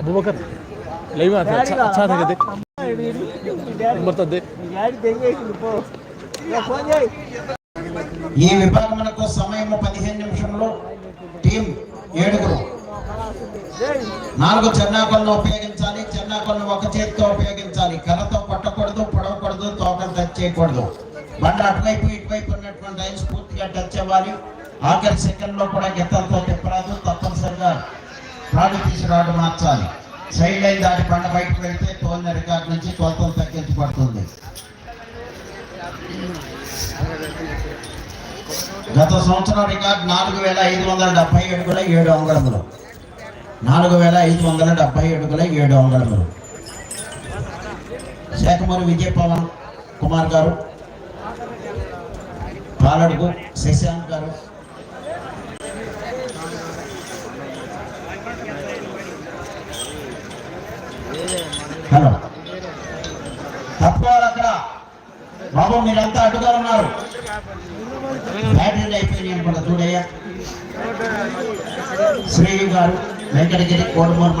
Abubakar live आता अच्छा अच्छा था देख ఈ విభాగములకు సమయం పదిహేను నిమిషంలో టీం ఏడుగురు. నాలుగు చెన్నాకొలను ఉపయోగించాలి. చెన్నాకొలను ఒక చేతితో ఉపయోగించాలి. కర్రతో పట్టకూడదు పొడవకూడదు తోకలు టచ్ చేయకూడదు. బండ అటువైపు ఇటువైపు ఉన్నటువంటి లైన్స్ పూర్తిగా టచ్ అవ్వాలి. ఆఖరి సెకండ్లో కూడా గిత్తలతో తిప్పరాదు. తప్పనిసరిగా రాడు తీసి రాడు మార్చాలి. సైడ్ లైన్ దాటి బండ బయటకు వెళ్తే తోలు రికార్డు గత సంవత్సరం రికార్డు నాలుగు వేల ఐదు వందల డెబ్బై ఏడుగుల ఏడు అంగుళములు. నాలుగు వేల ఐదు వందల డెబ్బై ఏడుగుల ఏడు అంగుళములు. శాఖమూరి విజయ పవన్ కుమార్ గారు పాలడుగు శశాంక్ గారు హలో. తప్పుకోవాలి అక్కడ. బాబు మీరంతా అడ్డుగా ఉన్నారు. బ్యాటరీలు అయిపోయినాయి అనుకుంటా చూడయ్యా. శ్రీయు గారు వెంకటగిరి కోడుమూరు